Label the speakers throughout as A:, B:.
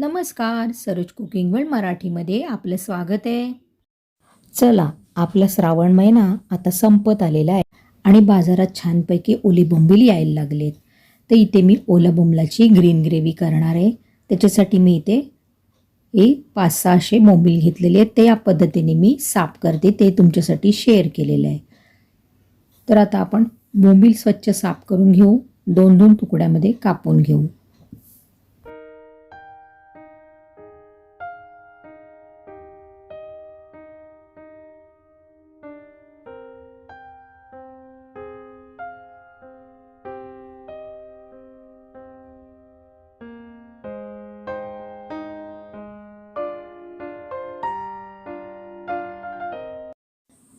A: नमस्कार Saroj cooking world मराठीमध्ये आपलं स्वागत आहे. चला आपला श्रावण महिना आता संपत आलेला आहे आणि बाजारात छानपैकी ओली बोंबील यायला लागलेत. तर इथे मी ओला बोंबलाची ग्रीन ग्रेव्ही करणार आहे. त्याच्यासाठी मी इथे हे पाच सहाशे बोंबील घेतलेले आहेत. ते या पद्धतीने मी साफ करते. ते तुमच्यासाठी शेअर केलेलं आहे. तर आता आपण बोंबील स्वच्छ साफ करून घेऊ. दोन दोन तुकड्यामध्ये कापून घेऊ.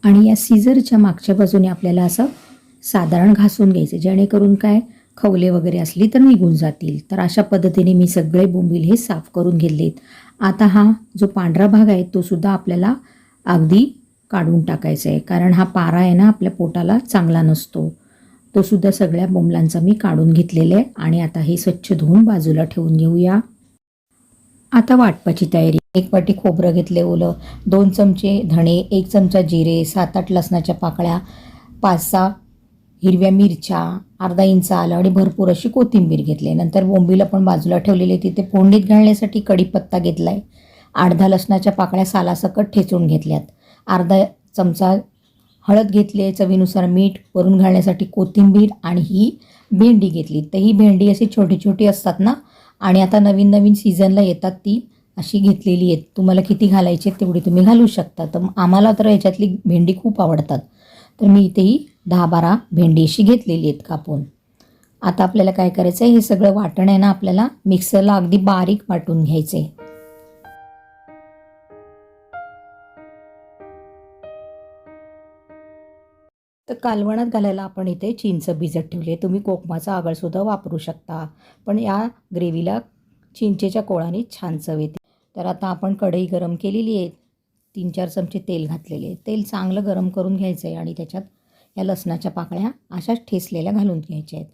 A: आणि या सीझरच्या मागच्या बाजूने आपल्याला असं साधारण घासून घ्यायचं जेणेकरून काय खवले वगैरे असली तर निघून जातील. तर अशा पद्धतीने मी सगळे बोंबील हे साफ करून घेतलेत. आता हा जो पांढरा भाग आहे तो सुद्धा आपल्याला अगदी काढून टाकायचा आहे. कारण हा पारा आहे ना आपल्या पोटाला चांगला नसतो. तो सुद्धा सगळ्या बोंबलांचा मी काढून घेतलेला आहे. आणि आता हे स्वच्छ धुवून बाजूला ठेवून घेऊया. आता वाटपाची तयारी. एक वाटी खोबरं घेतले ओलं दोन चमचे धणे एक चमचा जिरे सात आठ लसणाच्या पाकळ्या पाच सहा हिरव्या मिरच्या अर्धा इंच आलं आणि भरपूर अशी कोथिंबीर घेतली. नंतर बोंबीला पण बाजूला ठेवलेली तिथे फोडणीत घालण्यासाठी कढीपत्ता घेतला आहे अर्धा लसणाच्या पाकळ्या सालासकट ठेचून घेतल्यात. अर्धा चमचा हळद घेतली आहे चवीनुसार मीठ वरून घालण्यासाठी कोथिंबीर आणि ही भेंडी घेतली. तर ही भेंडी अशी छोटी छोटी असतात ना आणि आता नवीन नवीन सीझनला येतात ती अशी घेतलेली आहेत. तुम्हाला किती घालायची आहेत तेवढी तुम्ही घालू शकता. तर आम्हाला तर याच्यातली भेंडी खूप आवडतात. तर मी इथेही दहा बारा भेंडी अशी घेतलेली आहेत कापून. आता आपल्याला काय करायचं आहे हे सगळं वाटण आहे ना आपल्याला मिक्सरला अगदी बारीक वाटून घ्यायचं आहे तर कालवणात घालायला आपण इथे चिंच भिजत ठेवले आहे. तुम्ही कोकमाचा आगळसुद्धा वापरू शकता. पण या ग्रेव्हीला चिंचेच्या कोळाने छान चव येते. तर आता आपण कढई गरम केलेली आहे. तीन चार चमचे तेल घातलेले आहे. तेल चांगलं गरम करून घ्यायचं आहे आणि त्याच्यात या लसणाच्या पाकळ्या अशाच ठेसलेल्या घालून घ्यायच्या आहेत.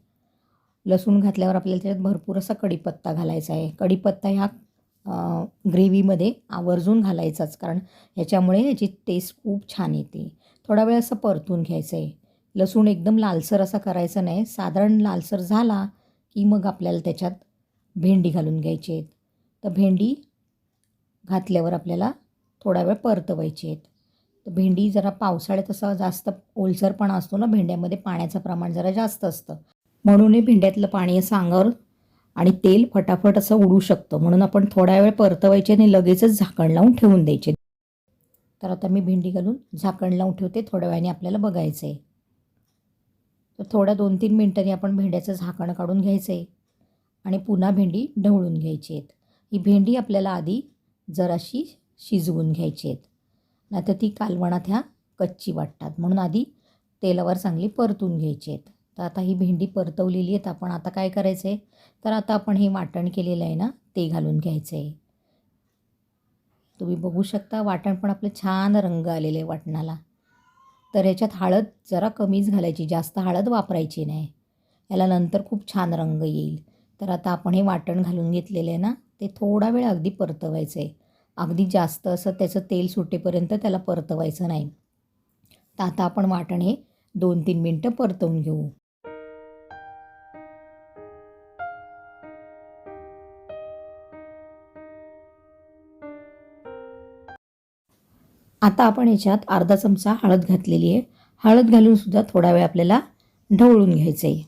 A: लसूण घातल्यावर आपल्याला त्याच्यात भरपूर असा कढीपत्ता घालायचा आहे. कढीपत्ता ह्या ग्रेव्हीमध्ये आवर्जून घालायचाच कारण ह्याच्यामुळे ह्याची टेस्ट खूप छान येते. थोडा वेळ असं परतून घ्यायचं आहे लसूण एकदम लालसर असा करायचा नाही. साधारण लालसर झाला की मग आपल्याला त्याच्यात भेंडी घालून घ्यायची आहेत. तर भेंडी घातल्यावर आपल्याला थोडा वेळ परतवायची आहेत. तर भेंडी जरा पावसाळ्यात असा जास्त ओलसरपणा असतो ना भेंड्यामध्ये पाण्याचं प्रमाण जरा जास्त असतं. म्हणून हे भेंड्यातलं पाणी असं अंगावर आणि तेल फटाफट असं उडू शकतं. म्हणून आपण थोड्या वेळ परतवायचे आणि लगेचच झाकण लावून ठेवून द्यायचे. तर आता मी भेंडी घालून झाकण लावून ठेवते. थोड्या वेळाने आपल्याला बघायचं आहे तर थोड्या दोन तीन मिनटांनी आपण भेंड्याचं झाकण काढून घ्यायचं आहे आणि पुन्हा भेंडी ढवळून घ्यायची आहेत. ही भेंडी आपल्याला आधी जराशी शिजवून घ्यायची आहेत. नाहीतर ती कालवणात ह्या कच्ची वाटतात. म्हणून आधी तेलावर चांगली परतून घ्यायची आहेत. तर आता ही भेंडी परतवलेली आहेत. आपण आता काय करायचं आहे तर आता आपण हे वाटण केलेलं आहे ना ते घालून घ्यायचं आहे तुम्ही बघू शकता वाटण पण आपलं छान रंग आलेले आहे वाटणाला. तर ह्याच्यात हळद जरा कमीच घालायची जास्त हळद वापरायची नाही. याला नंतर खूप छान रंग येईल. तर आता आपण हे वाटण घालून घेतलेलं आहे ना ते थोडा वेळ अगदी परतवायचं आहे अगदी जास्त असं त्याचं तेल सुटेपर्यंत त्याला परतवायचं नाही. तर आता आपण वाटण हे दोन तीन मिनटं परतवून घेऊ. आता आपण याच्यात अर्धा चमचा हळद घातलेली आहे. हळद घालून सुद्धा थोडा वेळ आपल्याला ढवळून घ्यायचं आहे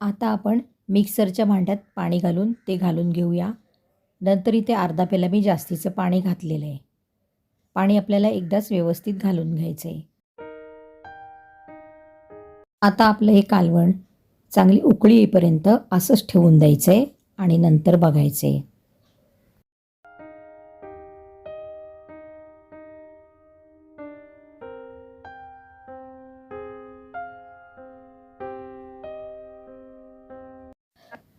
A: आता आपण मिक्सरच्या भांड्यात पाणी घालून ते घालून घेऊया. नंतर इथे अर्धा पेला मी जास्तीचं पाणी घातलेलं आहे. पाणी आपल्याला एकदाच व्यवस्थित घालून घ्यायचं आहे आता आपलं हे कालवण चांगली उकळी येईपर्यंत असंच ठेवून द्यायचं आहे आणि नंतर बघायचं आहे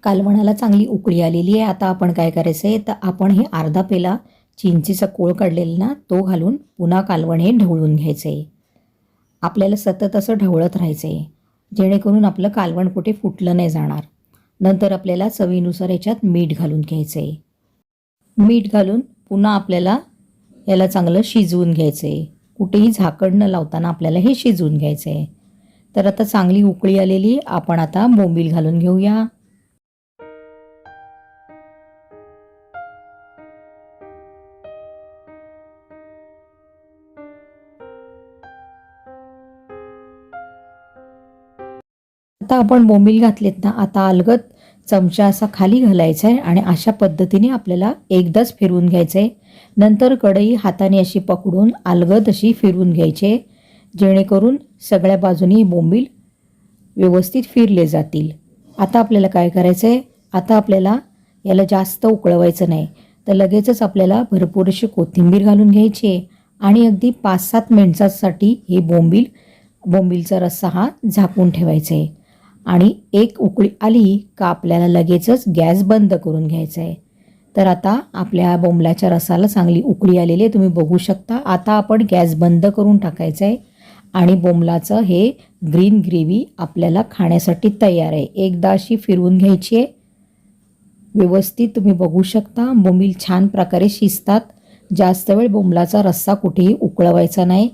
A: कालवणाला चांगली उकळी आलेली आहे. आता आपण काय करायचं आहे तर आपण हे अर्धा पेला चिंचेचा कोळ काढलेला ना तो घालून पुन्हा कालवण हे ढवळून घ्यायचं आहे आपल्याला सतत असं ढवळत राहायचं आहे जेणेकरून आपलं कालवण कुठे फुटलं नाही जाणार. नंतर आपल्याला चवीनुसार याच्यात मीठ घालून घ्यायचं आहे मीठ घालून पुन्हा आपल्याला याला चांगलं शिजवून घ्यायचं आहे कुठेही झाकण न लावताना आपल्याला हे शिजवून घ्यायचं आहे तर आता चांगली उकळी आलेली आपण आता बोंबील घालून घेऊया. आता आपण बोंबील घातलेत ना आता अलगद चमचा असा खाली घालायचा आहे आणि अशा पद्धतीने आपल्याला एकदाच फिरवून घ्यायचं आहे नंतर कढई हाताने अशी पकडून अलगद अशी फिरवून घ्यायचे जेणेकरून सगळ्या बाजूनी बोंबील व्यवस्थित फिरले जातील. आता आपल्याला काय करायचं आहे आता आपल्याला याला जास्त उकळवायचं नाही तर लगेचच आपल्याला भरपूर अशी कोथिंबीर घालून घ्यायची आहे आणि अगदी पाच सात मिनिटासाठी हे बोंबील बोंबीलचा रस्सा हा झाकून ठेवायचा आहे आणि एक उकळी आली का आपल्याला लगेचच गॅस बंद करून घ्यायचा आहे तर आता आपल्या बोंबल्याच्या रसाला चांगली उकळी आलेली आहे तुम्ही बघू शकता. आता आपण गॅस बंद करून टाकायचं आहे आणि बोंबलाचं हे ग्रीन ग्रेव्ही आपल्याला खाण्यासाठी तयार आहे. एकदा अशी फिरवून घ्यायची आहे. व्यवस्थित तुम्ही बघू शकता बोंबील छान प्रकारे शिजतात. जास्त वेळ बोंबलाचा रस्सा कुठेही उकळवायचा नाही.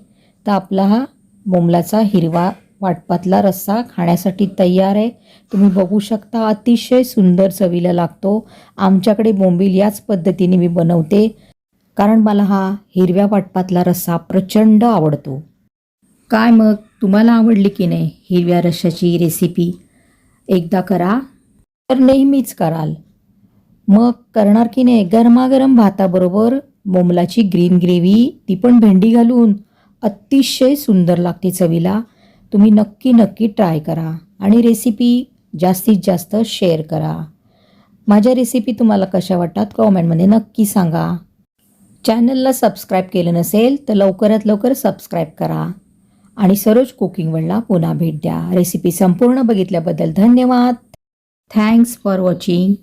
A: तर आपला हा बोंबलाचा हिरवा वाटपातला रस्सा खाण्यासाठी तयार आहे. तुम्ही बघू शकता अतिशय सुंदर चवीला लागतो. आमच्याकडे बोंबील याच पद्धतीने मी बनवते. कारण मला हा हिरव्या वाटपातला रस्सा प्रचंड आवडतो. काय मग? तुम्हाला आवडली की नाही हिरव्या रश्शाची रेसिपी एकदा करा. तर नेहमीच कराल. मग करणार की नाही? गरमागरम भाताबरोबर बोंबलाची ग्रीन ग्रेव्ही ती पण भेंडी घालून. अतिशय सुंदर लागते चवीला. तुम्ही नक्की नक्की ट्राय करा आणि रेसिपी जास्तीत जास्त शेअर करा. माझ्या रेसिपी तुम्हाला कशा वाटतात कॉमेंटमध्ये नक्की सांगा. चॅनलला सबस्क्राईब केलं नसेल तर लवकरात लवकर सबस्क्राईब करा. आणि सरोज कुकिंग वर्ल्डला पुन्हा भेट द्या. रेसिपी संपूर्ण बघितल्याबद्दल धन्यवाद. Thanks for watching